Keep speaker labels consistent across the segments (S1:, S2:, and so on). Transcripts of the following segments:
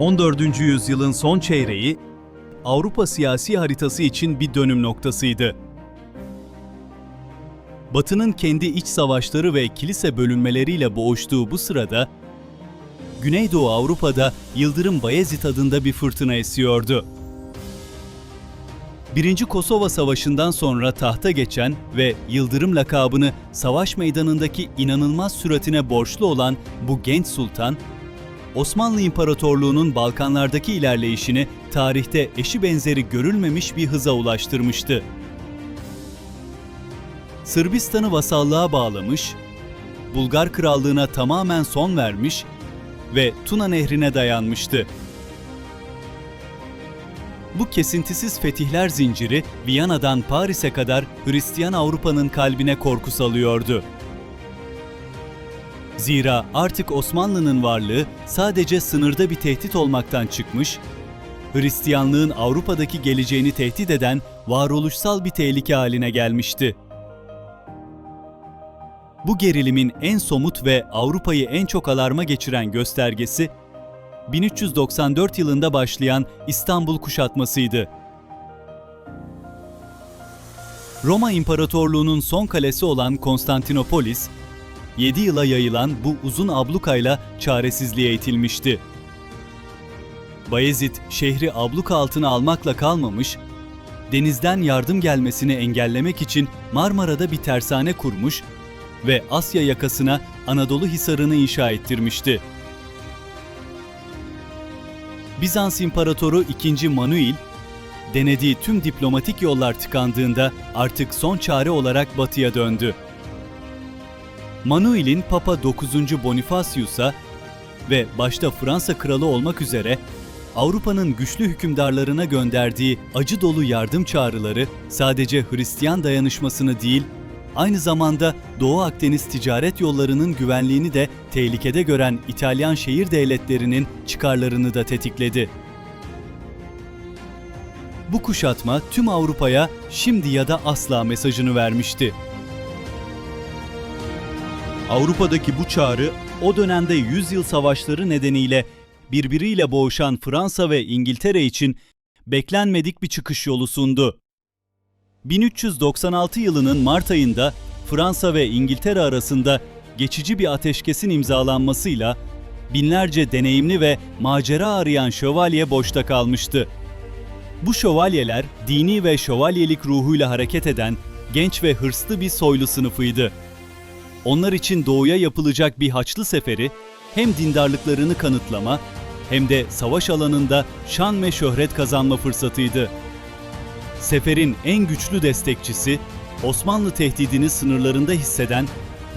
S1: 14. yüzyılın son çeyreği Avrupa siyasi haritası için bir dönüm noktasıydı. Batı'nın kendi iç savaşları ve kilise bölünmeleriyle boğuştuğu bu sırada Güneydoğu Avrupa'da Yıldırım Bayezid adında bir fırtına esiyordu. Birinci Kosova Savaşı'ndan sonra tahta geçen ve Yıldırım lakabını savaş meydanındaki inanılmaz süratine borçlu olan bu genç sultan, Osmanlı İmparatorluğu'nun Balkanlardaki ilerleyişini tarihte eşi benzeri görülmemiş bir hıza ulaştırmıştı. Sırbistan'ı vasallığa bağlamış, Bulgar Krallığına tamamen son vermiş ve Tuna Nehri'ne dayanmıştı. Bu kesintisiz fetihler zinciri Viyana'dan Paris'e kadar Hristiyan Avrupa'nın kalbine korku salıyordu. Zira artık Osmanlı'nın varlığı sadece sınırda bir tehdit olmaktan çıkmış, Hristiyanlığın Avrupa'daki geleceğini tehdit eden varoluşsal bir tehlike haline gelmişti. Bu gerilimin en somut ve Avrupa'yı en çok alarma geçiren göstergesi 1394 yılında başlayan İstanbul kuşatmasıydı. Roma İmparatorluğu'nun son kalesi olan Konstantinopolis, 7 yıla yayılan bu uzun ablukayla çaresizliğe itilmişti. Bayezid şehri abluka altına almakla kalmamış, denizden yardım gelmesini engellemek için Marmara'da bir tersane kurmuş ve Asya yakasına Anadolu Hisarı'nı inşa ettirmişti. Bizans İmparatoru II. Manuel, denediği tüm diplomatik yollar tıkandığında artık son çare olarak batıya döndü. Manuel'in Papa 9. Bonifacius'a ve başta Fransa kralı olmak üzere Avrupa'nın güçlü hükümdarlarına gönderdiği acı dolu yardım çağrıları sadece Hristiyan dayanışmasını değil, aynı zamanda Doğu Akdeniz ticaret yollarının güvenliğini de tehlikede gören İtalyan şehir devletlerinin çıkarlarını da tetikledi. Bu kuşatma tüm Avrupa'ya şimdi ya da asla mesajını vermişti. Avrupa'daki bu çağrı o dönemde yüzyıl savaşları nedeniyle birbiriyle boğuşan Fransa ve İngiltere için beklenmedik bir çıkış yolu sundu. 1396 yılının Mart ayında Fransa ve İngiltere arasında geçici bir ateşkesin imzalanmasıyla binlerce deneyimli ve macera arayan şövalye boşta kalmıştı. Bu şövalyeler dini ve şövalyelik ruhuyla hareket eden genç ve hırslı bir soylu sınıfıydı. Onlar için doğuya yapılacak bir haçlı seferi hem dindarlıklarını kanıtlama hem de savaş alanında şan ve şöhret kazanma fırsatıydı. Seferin en güçlü destekçisi, Osmanlı tehdidini sınırlarında hisseden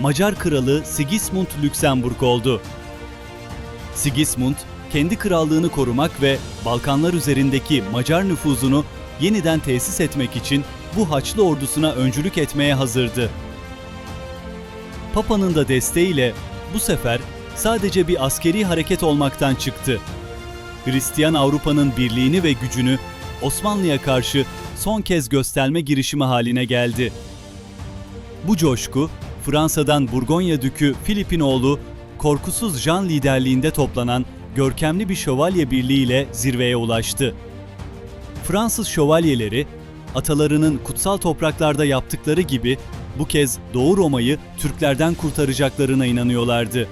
S1: Macar kralı Sigismund Lüksemburg oldu. Sigismund, kendi krallığını korumak ve Balkanlar üzerindeki Macar nüfuzunu yeniden tesis etmek için bu Haçlı ordusuna öncülük etmeye hazırdı. Papa'nın da desteğiyle bu sefer sadece bir askeri hareket olmaktan çıktı. Hristiyan Avrupa'nın birliğini ve gücünü Osmanlı'ya karşı son kez gösterme girişimi haline geldi. Bu coşku, Fransa'dan Burgonya Dükü Filip'in oğlu Korkusuz Jean liderliğinde toplanan görkemli bir şövalye birliğiyle zirveye ulaştı. Fransız şövalyeleri, atalarının kutsal topraklarda yaptıkları gibi bu kez Doğu Roma'yı Türklerden kurtaracaklarına inanıyorlardı.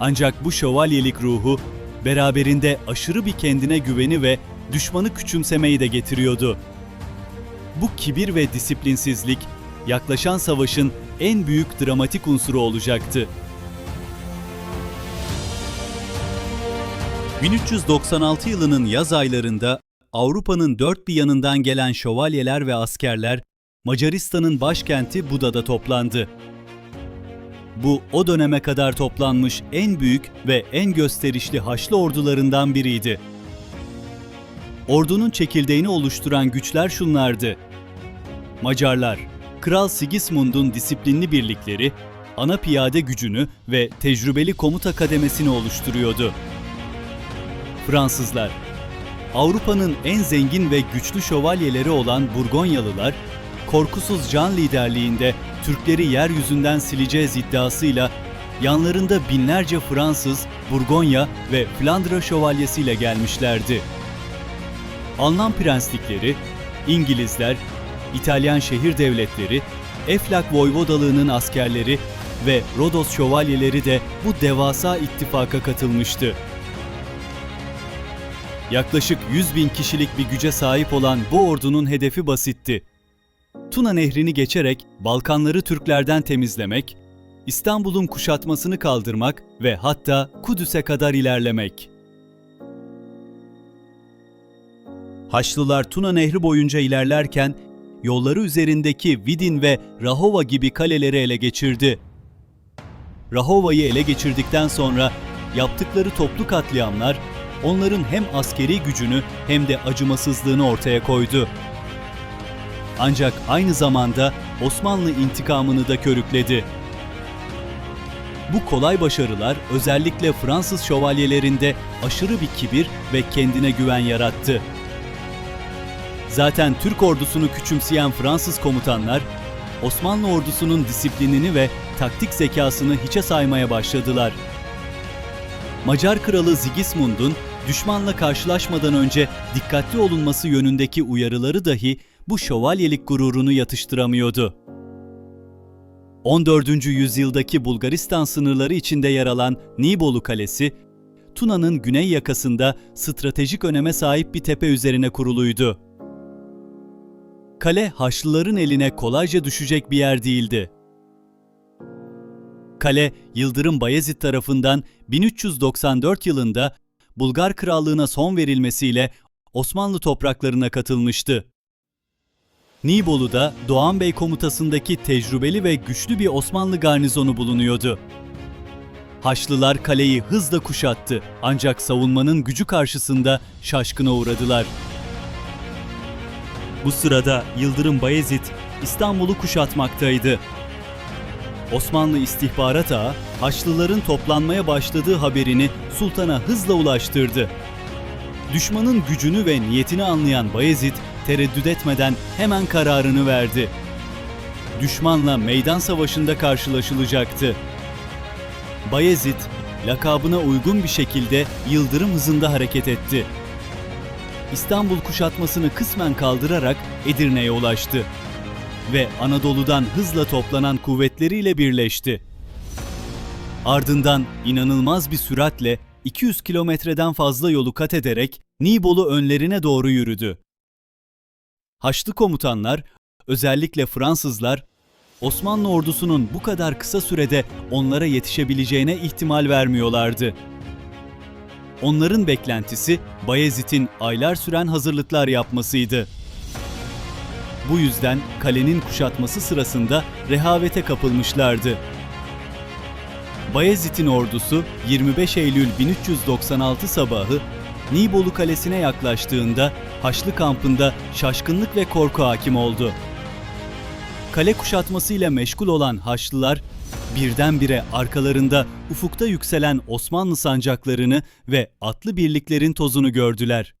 S1: Ancak bu şövalyelik ruhu beraberinde aşırı bir kendine güveni ve düşmanı küçümsemeyi de getiriyordu. Bu kibir ve disiplinsizlik yaklaşan savaşın en büyük dramatik unsuru olacaktı. 1396 yılının yaz aylarında Avrupa'nın dört bir yanından gelen şövalyeler ve askerler Macaristan'ın başkenti Buda'da toplandı. Bu o döneme kadar toplanmış en büyük ve en gösterişli Haçlı ordularından biriydi. Ordunun çekirdeğini oluşturan güçler şunlardı. Macarlar, Kral Sigismund'un disiplinli birlikleri, ana piyade gücünü ve tecrübeli komuta kademesini oluşturuyordu. Fransızlar, Avrupa'nın en zengin ve güçlü şövalyeleri olan Burgonyalılar, korkusuz can liderliğinde Türkleri yeryüzünden sileceğiz iddiasıyla yanlarında binlerce Fransız Burgonya ve Flandra şövalyesiyle gelmişlerdi. Alman prenslikleri, İngilizler, İtalyan şehir devletleri, Eflak Voyvodalığının askerleri ve Rodos şövalyeleri de bu devasa ittifaka katılmıştı. Yaklaşık 100 bin kişilik bir güce sahip olan bu ordunun hedefi basitti. Tuna Nehri'ni geçerek Balkanları Türklerden temizlemek, İstanbul'un kuşatmasını kaldırmak ve hatta Kudüs'e kadar ilerlemek. Haçlılar Tuna Nehri boyunca ilerlerken yolları üzerindeki Vidin ve Rahova gibi kaleleri ele geçirdi. Rahova'yı ele geçirdikten sonra yaptıkları toplu katliamlar onların hem askeri gücünü hem de acımasızlığını ortaya koydu. Ancak aynı zamanda Osmanlı intikamını da körükledi. Bu kolay başarılar özellikle Fransız şövalyelerinde aşırı bir kibir ve kendine güven yarattı. Zaten Türk ordusunu küçümseyen Fransız komutanlar, Osmanlı ordusunun disiplinini ve taktik zekasını hiçe saymaya başladılar. Macar kralı Sigismund'un düşmanla karşılaşmadan önce dikkatli olunması yönündeki uyarıları dahi bu şövalyelik gururunu yatıştıramıyordu. 14. yüzyıldaki Bulgaristan sınırları içinde yer alan Nibolu Kalesi, Tuna'nın güney yakasında stratejik öneme sahip bir tepe üzerine kuruluydu. Kale Haçlıların eline kolayca düşecek bir yer değildi. Kale, Yıldırım Bayezid tarafından 1394 yılında Bulgar Krallığına son verilmesiyle Osmanlı topraklarına katılmıştı. Nibolu'da Doğan Bey komutasındaki tecrübeli ve güçlü bir Osmanlı garnizonu bulunuyordu. Haçlılar kaleyi hızla kuşattı ancak savunmanın gücü karşısında şaşkına uğradılar. Bu sırada Yıldırım Bayezid İstanbul'u kuşatmaktaydı. Osmanlı istihbarat ağı Haçlıların toplanmaya başladığı haberini sultana hızla ulaştırdı. Düşmanın gücünü ve niyetini anlayan Bayezid tereddüt etmeden hemen kararını verdi. Düşmanla meydan savaşında karşılaşılacaktı. Bayezid lakabına uygun bir şekilde yıldırım hızında hareket etti. İstanbul kuşatmasını kısmen kaldırarak Edirne'ye ulaştı ve Anadolu'dan hızla toplanan kuvvetleriyle birleşti. Ardından inanılmaz bir süratle 200 kilometreden fazla yolu kat ederek Nibolu önlerine doğru yürüdü. Haçlı komutanlar, özellikle Fransızlar, Osmanlı ordusunun bu kadar kısa sürede onlara yetişebileceğine ihtimal vermiyorlardı. Onların beklentisi Bayezid'in aylar süren hazırlıklar yapmasıydı. Bu yüzden kalenin kuşatması sırasında rehavete kapılmışlardı. Bayezid'in ordusu 25 Eylül 1396 sabahı Nibolu Kalesi'ne yaklaştığında Haçlı kampında şaşkınlık ve korku hakim oldu. Kale kuşatmasıyla meşgul olan Haçlılar birdenbire arkalarında ufukta yükselen Osmanlı sancaklarını ve atlı birliklerin tozunu gördüler.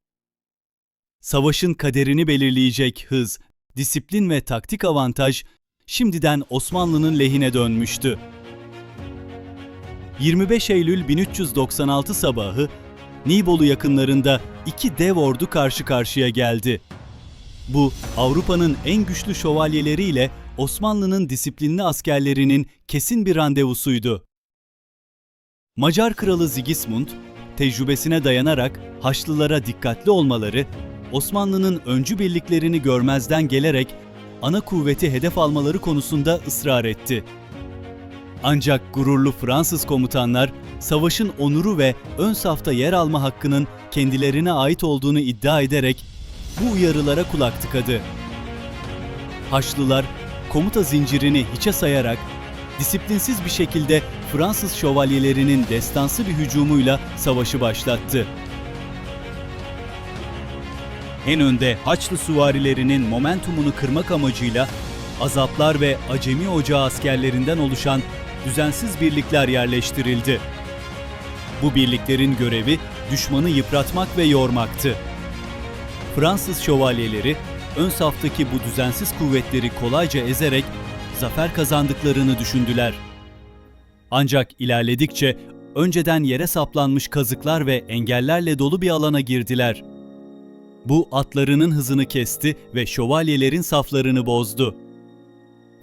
S1: Savaşın kaderini belirleyecek hız, disiplin ve taktik avantaj şimdiden Osmanlı'nın lehine dönmüştü. 25 Eylül 1396 sabahı Nibolu yakınlarında iki dev ordu karşı karşıya geldi. Bu Avrupa'nın en güçlü şövalyeleriyle Osmanlı'nın disiplinli askerlerinin kesin bir randevusuydu. Macar kralı Sigismund, tecrübesine dayanarak Haçlılara dikkatli olmaları, Osmanlı'nın öncü birliklerini görmezden gelerek ana kuvveti hedef almaları konusunda ısrar etti. Ancak gururlu Fransız komutanlar savaşın onuru ve ön safta yer alma hakkının kendilerine ait olduğunu iddia ederek bu uyarılara kulak tıkadı. Haçlılar komuta zincirini hiçe sayarak disiplinsiz bir şekilde Fransız şövalyelerinin destansı bir hücumuyla savaşı başlattı. En önde Haçlı süvarilerinin momentumunu kırmak amacıyla Azaplar ve Acemi Ocağı askerlerinden oluşan düzensiz birlikler yerleştirildi. Bu birliklerin görevi düşmanı yıpratmak ve yormaktı. Fransız şövalyeleri ön saftaki bu düzensiz kuvvetleri kolayca ezerek zafer kazandıklarını düşündüler. Ancak ilerledikçe önceden yere saplanmış kazıklar ve engellerle dolu bir alana girdiler. Bu atlarının hızını kesti ve şövalyelerin saflarını bozdu.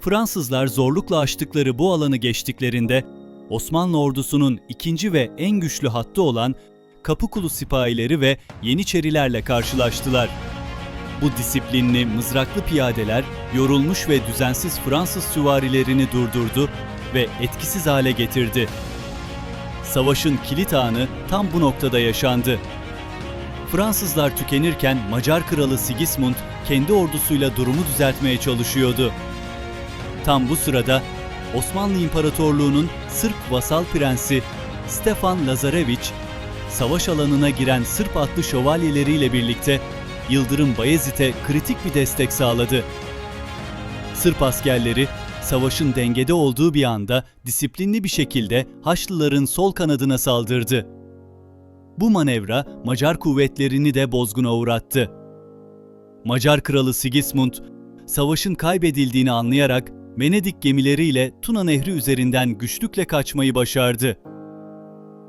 S1: Fransızlar zorlukla aştıkları bu alanı geçtiklerinde Osmanlı ordusunun ikinci ve en güçlü hattı olan Kapıkulu sipahileri ve Yeniçerilerle karşılaştılar. Bu disiplinli, mızraklı piyadeler yorulmuş ve düzensiz Fransız süvarilerini durdurdu ve etkisiz hale getirdi. Savaşın kilit anı tam bu noktada yaşandı. Fransızlar tükenirken Macar kralı Sigismund kendi ordusuyla durumu düzeltmeye çalışıyordu. Tam bu sırada Osmanlı İmparatorluğu'nun Sırp vasal prensi Stefan Lazareviç, savaş alanına giren Sırp atlı şövalyeleriyle birlikte Yıldırım Bayezid'e kritik bir destek sağladı. Sırp askerleri savaşın dengede olduğu bir anda disiplinli bir şekilde Haçlıların sol kanadına saldırdı. Bu manevra Macar kuvvetlerini de bozguna uğrattı. Macar kralı Sigismund, savaşın kaybedildiğini anlayarak Venedik gemileriyle Tuna Nehri üzerinden güçlükle kaçmayı başardı.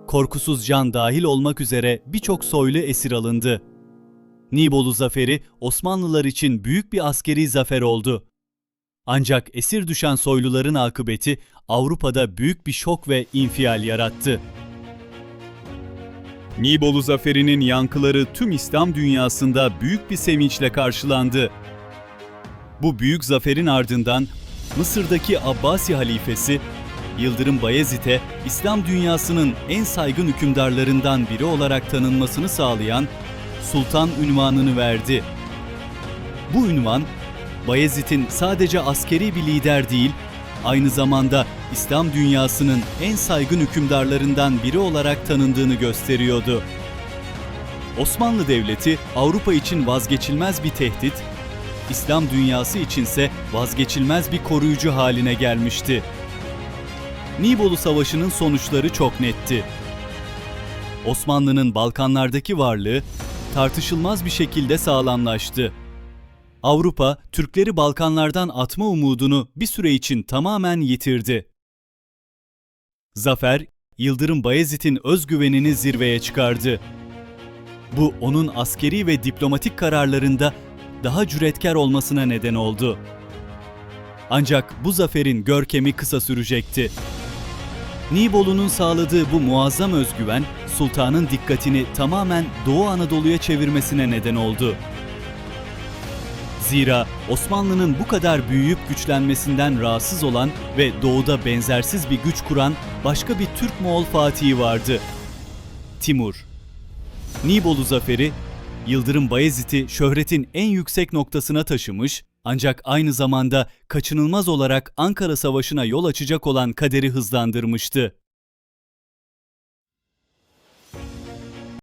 S1: Korkusuz can dahil olmak üzere birçok soylu esir alındı. Nibolu zaferi Osmanlılar için büyük bir askeri zafer oldu. Ancak esir düşen soyluların akıbeti Avrupa'da büyük bir şok ve infial yarattı. Nibolu zaferinin yankıları tüm İslam dünyasında büyük bir sevinçle karşılandı. Bu büyük zaferin ardından Mısır'daki Abbasi halifesi Yıldırım Bayezid'e İslam dünyasının en saygın hükümdarlarından biri olarak tanınmasını sağlayan sultan ünvanını verdi. Bu ünvan Bayezid'in sadece askeri bir lider değil, aynı zamanda İslam dünyasının en saygın hükümdarlarından biri olarak tanındığını gösteriyordu. Osmanlı Devleti Avrupa için vazgeçilmez bir tehdit, İslam dünyası içinse vazgeçilmez bir koruyucu haline gelmişti. Nibolu Savaşı'nın sonuçları çok netti. Osmanlı'nın Balkanlardaki varlığı tartışılmaz bir şekilde sağlamlaştı. Avrupa, Türkleri Balkanlardan atma umudunu bir süre için tamamen yitirdi. Zafer, Yıldırım Bayezid'in özgüvenini zirveye çıkardı. Bu onun askeri ve diplomatik kararlarında daha cüretkar olmasına neden oldu. Ancak bu zaferin görkemi kısa sürecekti. Nibolu'nun sağladığı bu muazzam özgüven, sultanın dikkatini tamamen Doğu Anadolu'ya çevirmesine neden oldu. Zira Osmanlı'nın bu kadar büyüyüp güçlenmesinden rahatsız olan ve doğuda benzersiz bir güç kuran başka bir Türk Moğol Fatihi vardı. Timur. Nibolu zaferi, Yıldırım Bayezid'i şöhretin en yüksek noktasına taşımış ancak aynı zamanda kaçınılmaz olarak Ankara Savaşı'na yol açacak olan kaderi hızlandırmıştı.